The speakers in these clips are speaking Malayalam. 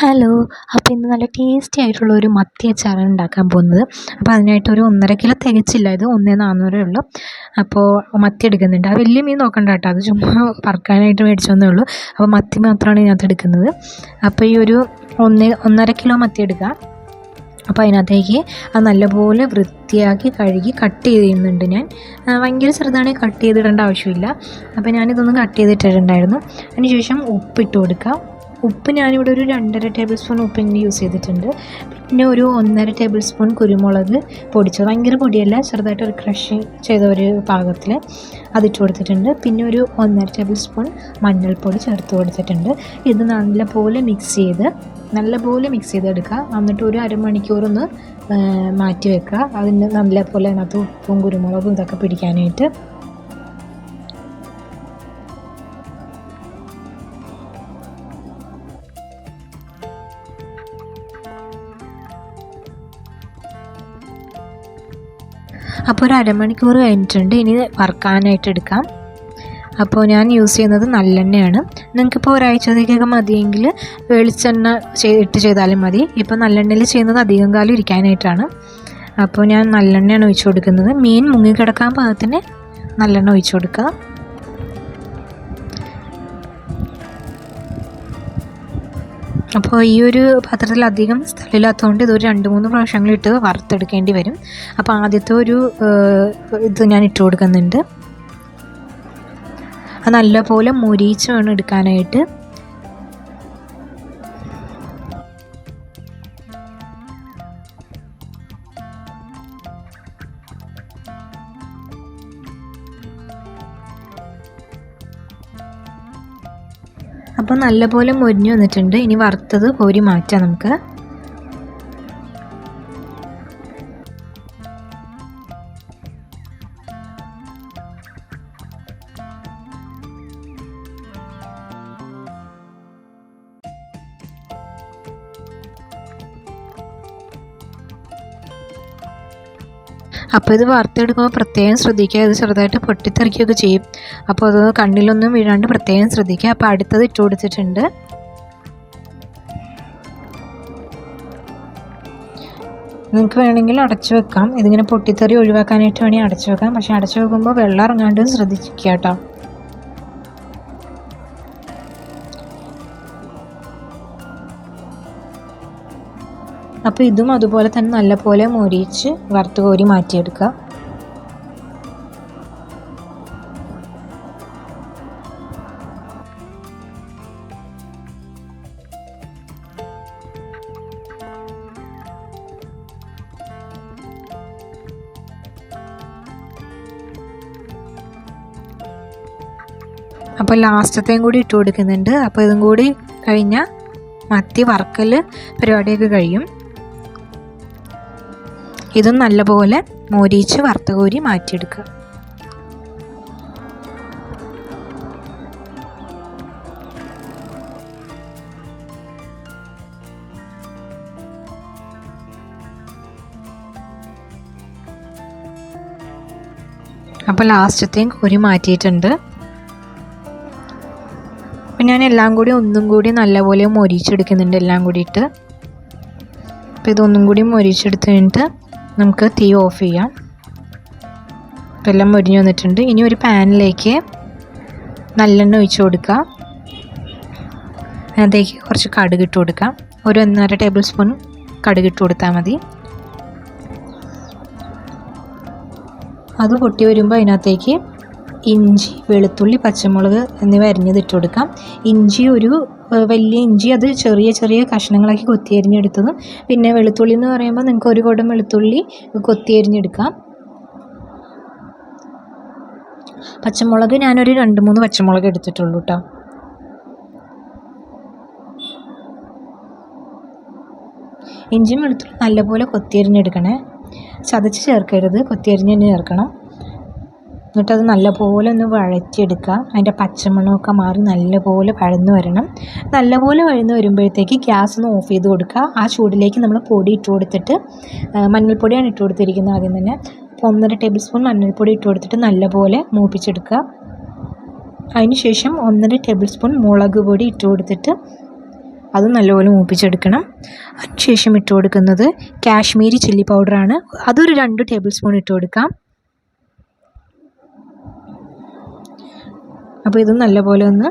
ഹലോ അപ്പോൾ ഇന്ന് നല്ല ടേസ്റ്റി ആയിട്ടുള്ള ഒരു മത്തി അച്ചാറാണ് ഉണ്ടാക്കാൻ പോകുന്നത്. അപ്പോൾ അതിനായിട്ട് ഒരു ഒന്നര കിലോ തികച്ചില്ല ഇത് ഒന്നേ നാന്നൂറേ ഉള്ളൂ. അപ്പോൾ മത്തി എടുക്കുന്നുണ്ട്. ആ വലിയ മീൻ നോക്കണ്ട കേട്ടോ അത് ചുമ്മാ പറക്കാനായിട്ട് മേടിച്ചതേ ഉള്ളൂ. അപ്പോൾ മത്തി മാത്രമാണ് ഇതിനകത്ത് എടുക്കുന്നത്. അപ്പോൾ ഈ ഒരു ഒന്ന് ഒന്നര കിലോ മത്തി എടുക്കുക. അപ്പോൾ അതിനകത്തേക്ക് അത് നല്ലപോലെ വൃത്തിയാക്കി കഴുകി കട്ട് ചെയ്യുന്നുണ്ട് ഞാൻ. ഭയങ്കര ചെറുതാണെങ്കിൽ കട്ട് ചെയ്തിടേണ്ട ആവശ്യമില്ല. അപ്പോൾ ഞാനിതൊന്ന് കട്ട് ചെയ്തിട്ടിട്ടുണ്ടായിരുന്നു. അതിനുശേഷം ഉപ്പിട്ട് കൊടുക്കുക ഉപ്പ് ഞാനിവിടെ ഒരു രണ്ടര ടേബിൾ സ്പൂൺ ഉപ്പ് ഇങ്ങനെ യൂസ് ചെയ്തിട്ടുണ്ട്. പിന്നെ ഒരു ഒന്നര ടേബിൾ സ്പൂൺ കുരുമുളക് പൊടിച്ചത്. ഭയങ്കര പൊടിയല്ല ചെറുതായിട്ട് ഒരു ക്രഷ് ചെയ്ത ഒരു പാകത്തിൽ അതിട്ട് കൊടുത്തിട്ടുണ്ട്. പിന്നെ ഒരു ഒന്നര ടേബിൾ സ്പൂൺ മഞ്ഞൾപ്പൊടി ചേർത്ത് കൊടുത്തിട്ടുണ്ട്. ഇത് നല്ലപോലെ മിക്സ് ചെയ്ത് നല്ലപോലെ മിക്സ് ചെയ്തെടുക്കുക. എന്നിട്ട് ഒരു അരമണിക്കൂറൊന്ന് മാറ്റി വെക്കുക. അതിന് നല്ലപോലെ അതിനകത്ത് ഉപ്പും കുരുമുളകും ഇതൊക്കെ പിടിക്കാനായിട്ട്. അപ്പോൾ ഒരു അരമണിക്കൂർ കഴിഞ്ഞിട്ടുണ്ട്. ഇനി വറുക്കാനായിട്ട് എടുക്കാം. അപ്പോൾ ഞാൻ യൂസ് ചെയ്യുന്നത് നല്ലെണ്ണയാണ്. നിങ്ങൾക്കിപ്പോൾ ഒരാഴ്ചത്തേക്കൊക്കെ മതിയെങ്കിൽ വെളിച്ചെണ്ണ ഇട്ട് ചെയ്താലും മതി. ഇപ്പോൾ നല്ലെണ്ണയിൽ ചെയ്യുന്നത് അധികം കാലം ഇരിക്കാനായിട്ടാണ്. അപ്പോൾ ഞാൻ നല്ലെണ്ണയാണ് ഒഴിച്ചു കൊടുക്കുന്നത്. മീൻ മുങ്ങിക്കിടക്കാൻ പാകത്തിന് നല്ലെണ്ണ ഒഴിച്ചു കൊടുക്കുക അപ്പോൾ ഈ ഒരു പാത്രത്തിൽ അധികം സ്ഥലമില്ലാത്തതുകൊണ്ട് ഇതൊരു രണ്ട് മൂന്ന് പ്രാവശ്യങ്ങളിട്ട് വറുത്തെടുക്കേണ്ടി വരും. അപ്പോൾ ആദ്യത്തെ ഒരു ഇത് ഞാൻ ഇട്ട് കൊടുക്കുന്നുണ്ട്. അത് നല്ലപോലെ മുരിച്ച് വേണം എടുക്കാനായിട്ട്. അപ്പോൾ നല്ലപോലെ മൊരിഞ്ഞു വന്നിട്ടുണ്ട്. ഇനി വറുത്തത് കോരി മാറ്റാം നമുക്ക്. അപ്പോൾ ഇത് വാർത്തെടുക്കുമ്പോൾ പ്രത്യേകം ശ്രദ്ധിക്കുക. ഇത് ചെറുതായിട്ട് പൊട്ടിത്തെറിക്കുകയൊക്കെ ചെയ്യും. അപ്പോൾ അത് കണ്ണിലൊന്നും വീഴാണ്ട് പ്രത്യേകം ശ്രദ്ധിക്കുക. അപ്പോൾ അടുത്തത് ഇട്ട് കൊടുത്തിട്ടുണ്ട്. നിങ്ങൾക്ക് വേണമെങ്കിൽ അടച്ചു വെക്കാം. ഇതിങ്ങനെ പൊട്ടിത്തെറി ഒഴിവാക്കാനായിട്ട് വേണമെങ്കിൽ അടച്ചു വെക്കാം. പക്ഷേ അടച്ചു വെക്കുമ്പോൾ വെള്ളം ഇറങ്ങാണ്ട് ശ്രദ്ധിക്കുക കേട്ടോ. അപ്പോൾ ഇതും അതുപോലെ തന്നെ നല്ലപോലെ മൊരിയിച്ച് വറുത്ത് കോരി മാറ്റിയെടുക്കുക. അപ്പോൾ ലാസ്റ്റത്തെയും കൂടി ഇട്ട് കൊടുക്കുന്നുണ്ട് അപ്പോൾ ഇതും കൂടി കഴിഞ്ഞാൽ മത്തി വറക്കൽ പരിപാടിയൊക്കെ കഴിയും. ഇതും നല്ലപോലെ മോരിച്ച് വറുത്ത കോരി മാറ്റിയെടുക്കുക. അപ്പോൾ ലാസ്റ്റത്തെയും കോരി മാറ്റിയിട്ടുണ്ട്. അപ്പം ഞാൻ എല്ലാം കൂടി ഒന്നും കൂടി നല്ലപോലെ മൊരിച്ചെടുക്കുന്നുണ്ട് എല്ലാം കൂടിയിട്ട്. അപ്പോൾ ഇതൊന്നും കൂടി മൊരിച്ചെടുത്ത് കഴിഞ്ഞിട്ട് നമുക്ക് തീ ഓഫ് ചെയ്യാം. എല്ലാം മുരിഞ്ഞു വന്നിട്ടുണ്ട്. ഇനി ഒരു പാനിലേക്ക് നല്ലെണ്ണ ഒഴിച്ചു കൊടുക്കുക അതിലേക്ക് കുറച്ച് കടുക് ഇട്ട് കൊടുക്കാം. ഒരു ഒന്നര ടേബിൾ സ്പൂൺ കടുക് ഇട്ട് കൊടുത്താൽ മതി. അത് പൊട്ടി വരുമ്പോൾ അതിനകത്തേക്ക് ഇഞ്ചി വെളുത്തുള്ളി പച്ചമുളക് എന്നിവ അരിഞ്ഞത് ഇട്ട് കൊടുക്കാം. ഇഞ്ചി ഒരു വലിയ ഇഞ്ചി അത് ചെറിയ ചെറിയ കഷ്ണങ്ങളാക്കി കൊത്തി അരിഞ്ഞെടുത്തതും പിന്നെ വെളുത്തുള്ളി എന്ന് പറയുമ്പോൾ നിങ്ങൾക്ക് ഒരു കുടം വെളുത്തുള്ളി കൊത്തി അരിഞ്ഞെടുക്കാം പച്ചമുളക് ഞാനൊരു രണ്ട് മൂന്ന് പച്ചമുളക് എടുത്തിട്ടുള്ളൂ കേട്ടോ ഇഞ്ചിയും വെളുത്തുള്ളി നല്ലപോലെ കൊത്തിയരിഞ്ഞെടുക്കണേ. ചതച്ച് ചേർക്കരുത്. കൊത്തിയരിഞ്ഞ് തന്നെ ചേർക്കണം. എന്നിട്ടത് നല്ലപോലെ ഒന്ന് വഴറ്റിയെടുക്കുക. അതിന്റെ പച്ചമണമൊക്കെ മാറി നല്ലപോലെ വഴന്ന് വരണം. നല്ലപോലെ വഴന്ന് വരുമ്പോഴത്തേക്ക് ഗ്യാസ് ഒന്ന് ഓഫ് ചെയ്ത് കൊടുക്കുക. ആ ചൂടിലേക്ക് നമ്മൾ പൊടി ഇട്ട് കൊടുത്തിട്ട് മഞ്ഞൾപ്പൊടിയാണ് ഇട്ട് കൊടുത്തിരിക്കുന്നത് ആദ്യം തന്നെ. അപ്പോൾ ഒന്നര ടേബിൾ സ്പൂൺ മഞ്ഞൾപ്പൊടി ഇട്ട് കൊടുത്തിട്ട് നല്ലപോലെ മൂപ്പിച്ചെടുക്കുക. അതിന് ശേഷം ഒന്നര ടേബിൾ സ്പൂൺ മുളക് പൊടി ഇട്ട് കൊടുത്തിട്ട് അത് നല്ലപോലെ മൂപ്പിച്ചെടുക്കണം. അതിനുശേഷം ഇട്ട് കൊടുക്കുന്നത് കാശ്മീരി ചില്ലി പൗഡറാണ്. അതൊരു രണ്ട് ടേബിൾ സ്പൂൺ ഇട്ട് കൊടുക്കാം. അപ്പോൾ ഇത് നല്ലപോലെ ഒന്ന്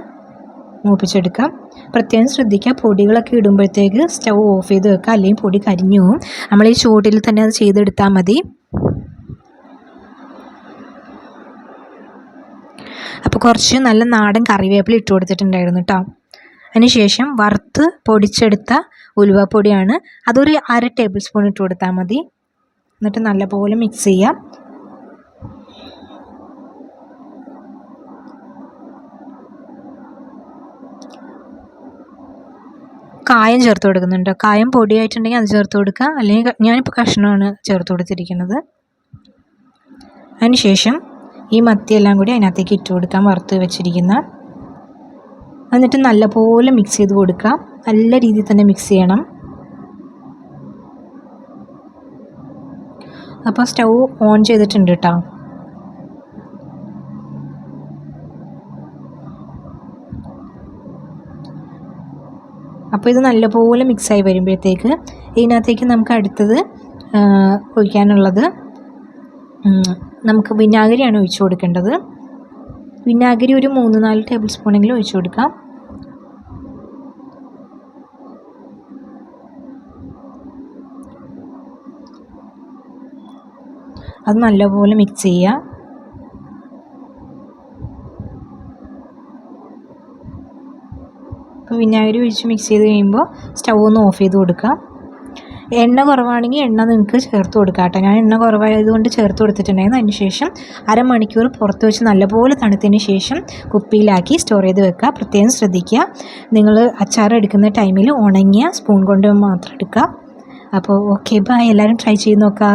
മൂപ്പിച്ചെടുക്കാം. പ്രത്യേകം ശ്രദ്ധിക്കുക പൊടികളൊക്കെ ഇടുമ്പോഴത്തേക്ക് സ്റ്റൗ ഓഫ് ചെയ്ത് വെക്കുക അല്ലെങ്കിൽ പൊടി കരിഞ്ഞു പോകും. നമ്മൾ ഈ ചൂടിൽ തന്നെ അത് ചെയ്തെടുത്താൽ മതി. അപ്പോൾ കുറച്ച് നല്ല നാടൻ കറിവേപ്പില ഇട്ട് കൊടുത്തിട്ടുണ്ടായിരുന്നു കേട്ടോ അതിനുശേഷം വറുത്ത് പൊടിച്ചെടുത്ത ഉലുവപ്പൊടിയാണ്. അതൊരു അര ടേബിൾ സ്പൂൺ ഇട്ട് കൊടുത്താൽ മതി. എന്നിട്ട് നല്ലപോലെ മിക്സ് ചെയ്യാം. കായം ചേർത്ത് കൊടുക്കുന്നുണ്ട്. കായം പൊടിയായിട്ടുണ്ടെങ്കിൽ അത് ചേർത്ത് കൊടുക്കുക. അല്ലെങ്കിൽ ഞാനിപ്പോൾ കഷ്ണമാണ് ചേർത്ത് കൊടുത്തിരിക്കുന്നത്. അതിനുശേഷം ഈ മത്തിയെല്ലാം കൂടി അതിനകത്തേക്ക് ഇട്ട് കൊടുക്കാം. വറുത്ത് വെച്ചിരിക്കുന്ന. എന്നിട്ട് നല്ലപോലെ മിക്സ് ചെയ്ത് കൊടുക്കുക നല്ല രീതിയിൽ തന്നെ മിക്സ് ചെയ്യണം. അപ്പോൾ സ്റ്റൗ ഓൺ ചെയ്തിട്ടുണ്ട് കേട്ടോ അപ്പോൾ ഇത് നല്ലപോലെ മിക്സായി വരുമ്പോഴത്തേക്ക് ഇതിനകത്തേക്ക് നമുക്ക് അടുത്തത് ഒഴിക്കാനുള്ളത് നമുക്ക് വിനാഗിരിയാണ് ഒഴിച്ചു കൊടുക്കേണ്ടത്. വിനാഗിരി ഒരു മൂന്ന് നാല് ടേബിൾ സ്പൂണെങ്കിലും ഒഴിച്ചു കൊടുക്കാം. അത് നല്ലപോലെ മിക്സ് ചെയ്യുക. അപ്പോൾ വിനാഗിരി ഒഴിച്ച് മിക്സ് ചെയ്ത് കഴിയുമ്പോൾ സ്റ്റൗ ഒന്ന് ഓഫ് ചെയ്ത് കൊടുക്കാം എണ്ണ കുറവാണെങ്കിൽ എണ്ണ നിങ്ങൾക്ക് ചേർത്ത് കൊടുക്കാം കേട്ടോ. ഞാൻ എണ്ണ കുറവായതുകൊണ്ട് ചേർത്ത് കൊടുത്തിട്ടുണ്ടായിരുന്നു. അതിന് ശേഷം അരമണിക്കൂർ പുറത്ത് വെച്ച് നല്ലപോലെ തണുത്തതിന് ശേഷം കുപ്പിയിലാക്കി സ്റ്റോർ ചെയ്ത് വെക്കുക. പ്രത്യേകം ശ്രദ്ധിക്കുക. നിങ്ങൾ അച്ചാർ എടുക്കുന്ന ടൈമിൽ ഉണങ്ങിയ സ്പൂൺ കൊണ്ട് മാത്രം എടുക്കുക. അപ്പോൾ ഓക്കെ ബൈ എല്ലാവരും ട്രൈ ചെയ്ത് നോക്കുക.